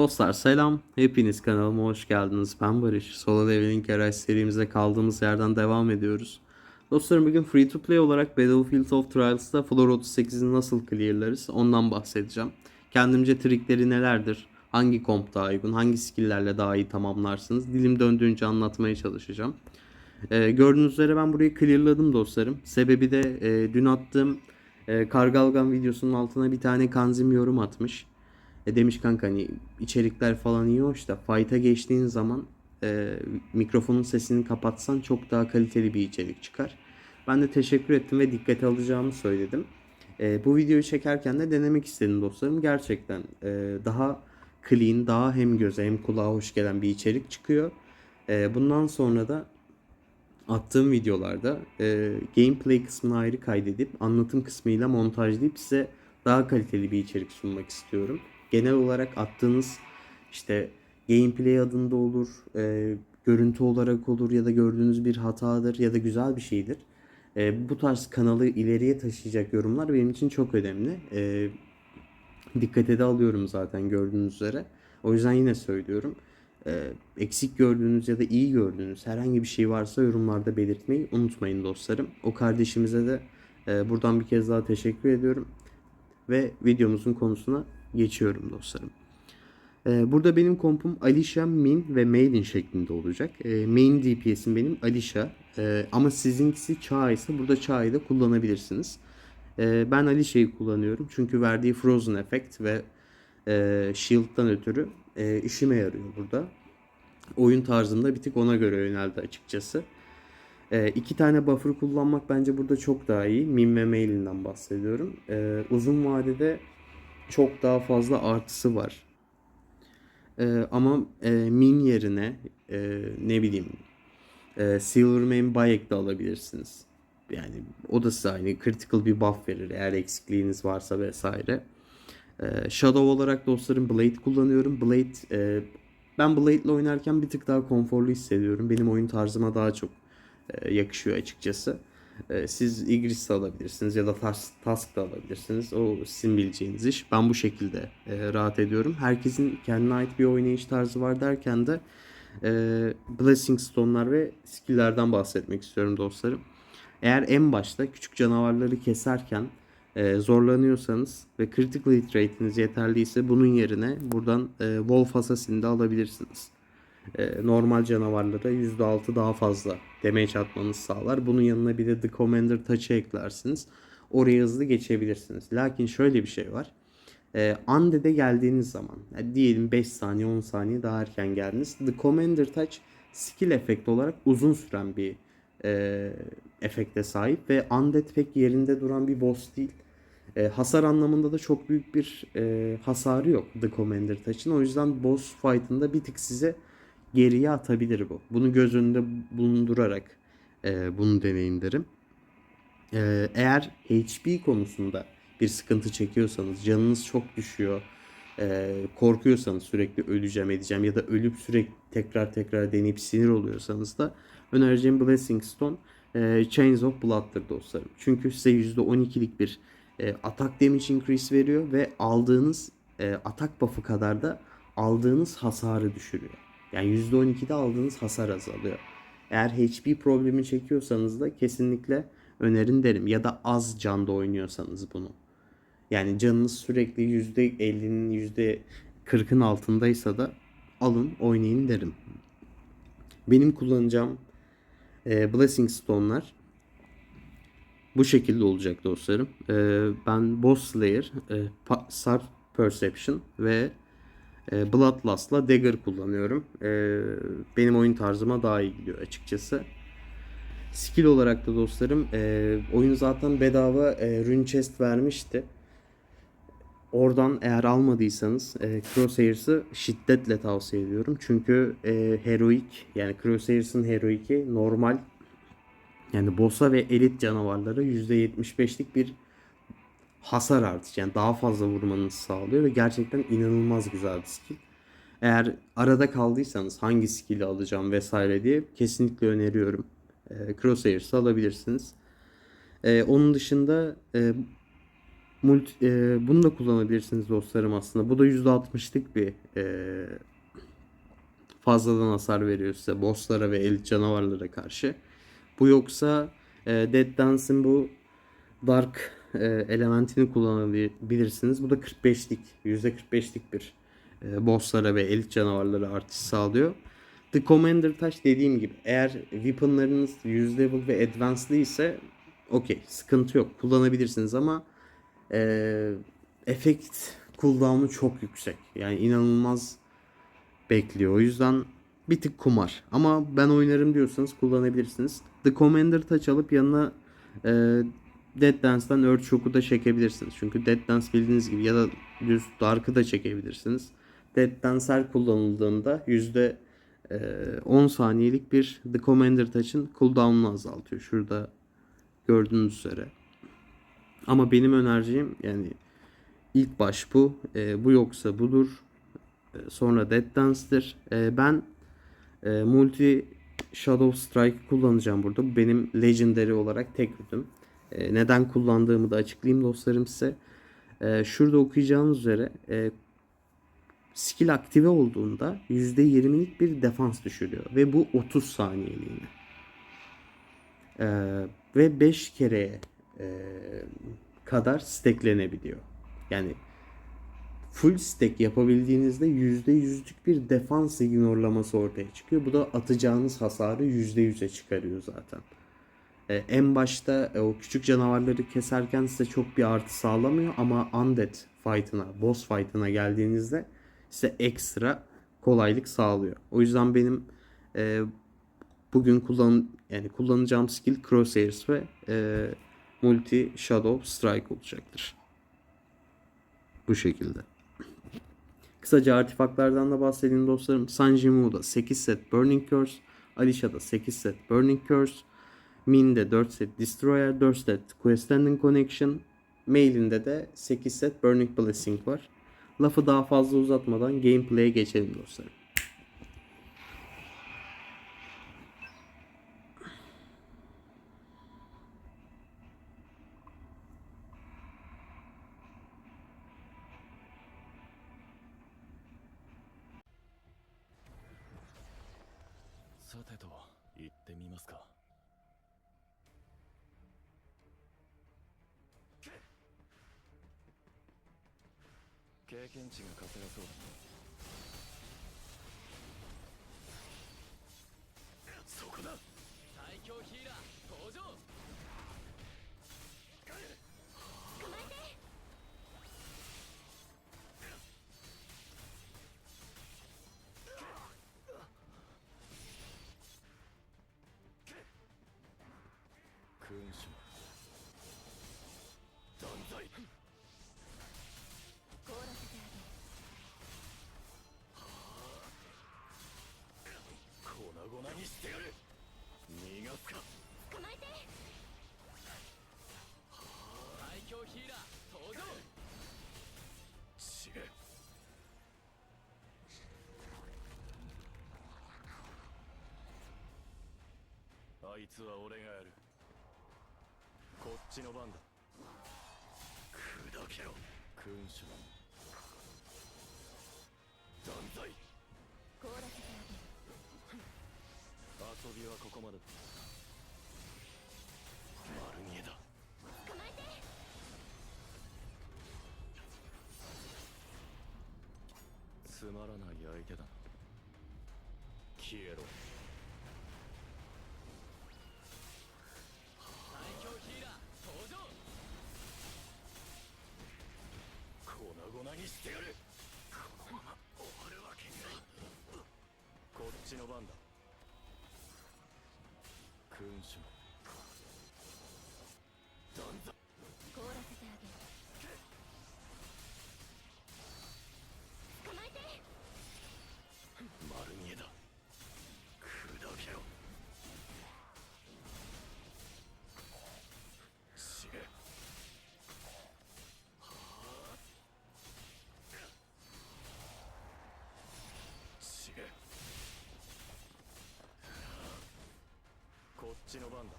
Dostlar selam. Hepiniz kanalıma hoş geldiniz. Ben Barış. Solo Leveling Garage serimizde kaldığımız yerden devam ediyoruz. Dostlarım bugün free to play olarak Battlefield of Trials'ta Floor 38'i nasıl clearlarız ondan bahsedeceğim. Kendimce trikleri nelerdir? Hangi komp daha uygun? Hangi skill'lerle daha iyi tamamlarsınız? Dilim döndüğünce anlatmaya çalışacağım. Ee, gördüğünüz üzere ben burayı clearladım dostlarım. Sebebi de e, dün attığım e, Kargalgan videosunun altına bir tane kanzim yorum atmış. E demiş kanka hani içerikler falan iyi hoş da fight'a geçtiğin zaman e, mikrofonun sesini kapatsan çok daha kaliteli bir içerik çıkar. Ben de teşekkür ettim ve dikkate alacağımı söyledim. E, bu videoyu çekerken de denemek istedim dostlarım. Gerçekten e, daha clean, daha hem göze hem kulağa hoş gelen bir içerik çıkıyor. E, bundan sonra da attığım videolarda e, gameplay kısmını ayrı kaydedip anlatım kısmıyla montajlayıp size daha kaliteli bir içerik sunmak istiyorum. Genel olarak attığınız işte gameplay adında olur, e, görüntü olarak olur ya da gördüğünüz bir hatadır ya da güzel bir şeydir. E, bu tarz kanalı ileriye taşıyacak yorumlar benim için çok önemli. E, dikkate de alıyorum zaten gördüğünüz üzere. O yüzden yine söylüyorum. Ee, eksik gördüğünüz ya da iyi gördüğünüz herhangi bir şey varsa yorumlarda belirtmeyi unutmayın dostlarım. O kardeşimize de e, buradan bir kez daha teşekkür ediyorum. Ve videomuzun konusuna geçiyorum dostlarım. Ee, burada benim kompum Alicia, Min ve Maiden şeklinde olacak. Ee, main DPS'im benim Alicia. Ee, ama sizinkisi Chai ise burada Chai'yi de kullanabilirsiniz. Ben Alicia'yı kullanıyorum. Çünkü verdiği Frozen Effect ve e, Shield'dan ötürü e, işime yarıyor burada. Oyun tarzımda bir tık ona göre yöneldi açıkçası. E, iki tane buffer kullanmak bence burada çok daha iyi. Min ve Mailin'den bahsediyorum. E, uzun vadede çok daha fazla artısı var. E, ama e, Min yerine e, ne bileyim e, Silvermane Bayek de alabilirsiniz. Yani o da size aynı critical bir buff verir eğer eksikliğiniz varsa vesaire. Ee, Shadow olarak dostlarım Blade kullanıyorum. Blade e, ben Blade ile oynarken bir tık daha konforlu hissediyorum. Benim oyun tarzıma daha çok e, yakışıyor açıkçası. E, siz Igris de alabilirsiniz ya da Task da alabilirsiniz. O sizin bileceğiniz iş. Ben bu şekilde e, rahat ediyorum. Herkesin kendine ait bir oynayış tarzı var derken de e, Blessing Stone'lar ve skill'lerden bahsetmek istiyorum dostlarım. Eğer en başta küçük canavarları keserken e, zorlanıyorsanız ve critical hit rate'iniz yeterliyse bunun yerine buradan e, Wolf Assassin'i de alabilirsiniz. E, normal canavarlara %6 daha fazla damage atmanız sağlar. Bunun yanına bir de The Commander Touch'ı eklersiniz. Oraya hızlı geçebilirsiniz. Lakin şöyle bir şey var. E, Undead'e geldiğiniz zaman yani diyelim 5 saniye 10 saniye daha erken geldiniz. The Commander Touch skill efekt olarak uzun süren bir e, efekte sahip ve Undead pek yerinde duran bir boss değil. E, hasar anlamında da çok büyük bir e, hasarı yok The Commander Touch'ın. O yüzden boss fight'ında bir tık size geriye atabilir bu. Bunu göz önünde bulundurarak e, bunu deneyin derim. E, eğer HP konusunda bir sıkıntı çekiyorsanız, canınız çok düşüyor, e, korkuyorsanız sürekli öleceğim edeceğim ya da ölüp sürekli tekrar tekrar deneyip sinir oluyorsanız da önereceğim Blessing Stone e, Chains of Blood'dır dostlarım. Çünkü size %12'lik bir e, atak damage increase veriyor ve aldığınız e, atak buff'ı kadar da aldığınız hasarı düşürüyor. Yani %12'de aldığınız hasar azalıyor. Eğer HP problemi çekiyorsanız da kesinlikle önerin derim. Ya da az canda oynuyorsanız bunu. Yani canınız sürekli %50'nin %40'ın altındaysa da alın oynayın derim. Benim kullanacağım e, Blessing Stone'lar bu şekilde olacak dostlarım. E, ben Boss Slayer, e, Sarp Perception ve e, Bloodlust'la Dagger kullanıyorum. E, benim oyun tarzıma daha iyi gidiyor açıkçası. Skill olarak da dostlarım e, oyun zaten bedava e, Rune Chest vermişti. Oradan eğer almadıysanız e, Crosshairs'ı şiddetle tavsiye ediyorum. Çünkü e, Heroic yani Crosshairs'ın Heroic'i normal yani boss'a ve elit canavarlara %75'lik bir hasar artışı. Yani daha fazla vurmanızı sağlıyor ve gerçekten inanılmaz güzel bir skill. Eğer arada kaldıysanız hangi skill'i alacağım vesaire diye kesinlikle öneriyorum. E, Crosshairs'ı alabilirsiniz. E, onun dışında e, multi, e, bunu da kullanabilirsiniz dostlarım aslında. Bu da %60'lık bir e, fazladan hasar veriyor size bosslara ve elit canavarlara karşı. Bu yoksa e, Dead Dance'in bu Dark e, elementini kullanabilirsiniz. Bu da 45'lik, %45'lik bir e, bosslara ve elit canavarlara artış sağlıyor. The Commander Taş dediğim gibi eğer weaponlarınız 100 level ve advanced'lı ise okey sıkıntı yok kullanabilirsiniz ama e, efekt cooldown'u çok yüksek. Yani inanılmaz bekliyor. O yüzden bir tık kumar. Ama ben oynarım diyorsanız kullanabilirsiniz. The Commander Touch alıp yanına e, Dead Dance'dan Earth Shock'u da çekebilirsiniz. Çünkü Dead Dance bildiğiniz gibi ya da düz Dark'ı da çekebilirsiniz. Dead Dance her kullanıldığında yüzde e, 10 saniyelik bir The Commander Touch'ın cooldown'unu azaltıyor. Şurada gördüğünüz üzere. Ama benim önereceğim yani ilk baş bu. E, bu yoksa budur. E, sonra Dead Dance'dır. E, ben e, multi Shadow Strike kullanacağım burada. Bu benim Legendary olarak tek rütüm. E, neden kullandığımı da açıklayayım dostlarım size. E, şurada okuyacağınız üzere e, skill aktive olduğunda %20'lik bir defans düşürüyor. Ve bu 30 saniyeliğine. E, ve 5 kereye e, kadar stacklenebiliyor. Yani full stack yapabildiğinizde %100'lük bir defans ignorlaması ortaya çıkıyor. Bu da atacağınız hasarı %100'e çıkarıyor zaten. Ee, en başta e, o küçük canavarları keserken size çok bir artı sağlamıyor ama undead fight'ına, boss fight'ına geldiğinizde size ekstra kolaylık sağlıyor. O yüzden benim e, bugün kullan yani kullanacağım skill Crosshairs ve e, Multi Shadow Strike olacaktır. Bu şekilde. Kısaca artifaklardan da bahsedeyim dostlarım. Sanjimu'da 8 set Burning Curse, Alisha'da 8 set Burning Curse, Min'de 4 set Destroyer, 4 set Quest Ending Connection, Mail'inde de 8 set Burning Blessing var. Lafı daha fazla uzatmadan gameplay'e geçelim dostlarım. Sate. が稼がそうだなそこだ。最強ヒーラー登場。頑張ってョン々にしてやる。逃がすか。捕まえて。最強ヒーラー登場。死ねあいつは俺がやる。こっちの番だ。砕けろ。君主。断罪遊びはここまでだ。丸見えだ。捕まえて。つまらない相手だな。消えろちの番だ。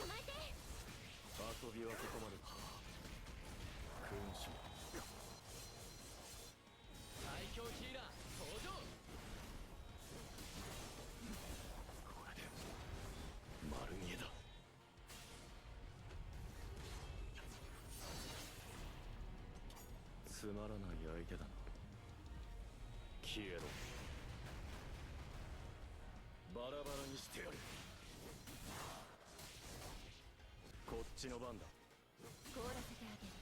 捕まえて。遊びはここまで最強ヒーラー登場。これで丸見えだ。つまらない相手だな。消えろ。バラバラにしてやる。こっちの番だ。凍らせてあげる。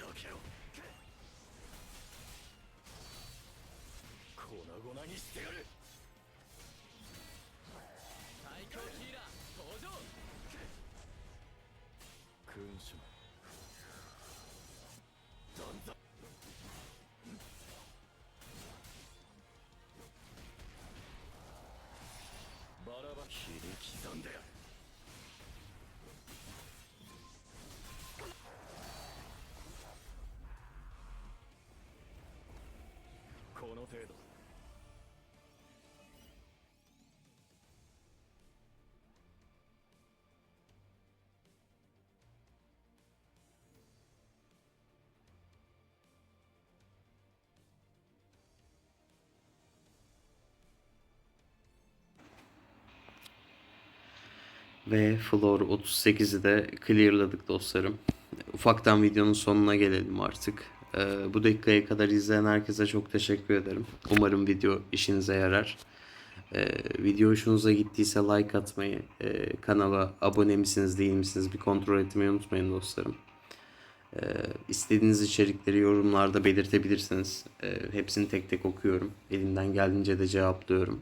砕けろ。粉々にしてやるの程度Ve Floor 38'i de clearladık dostlarım. Ufaktan videonun sonuna gelelim artık. Ee, bu dakikaya kadar izleyen herkese çok teşekkür ederim. Umarım video işinize yarar. Ee, video hoşunuza gittiyse like atmayı, e, kanala abone misiniz değil misiniz bir kontrol etmeyi unutmayın dostlarım. Ee, istediğiniz içerikleri yorumlarda belirtebilirsiniz. Ee, hepsini tek tek okuyorum. Elimden geldiğince de cevaplıyorum.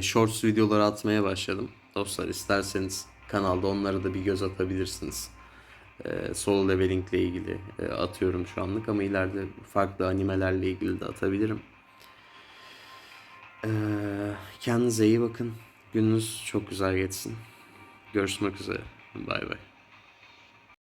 Shorts videoları atmaya başladım. Dostlar isterseniz kanalda onlara da bir göz atabilirsiniz. Ee, solo leveling ile ilgili e, atıyorum şu anlık ama ileride farklı animelerle ilgili de atabilirim. Ee, kendinize iyi bakın. Gününüz çok güzel geçsin. Görüşmek üzere. Bay bay.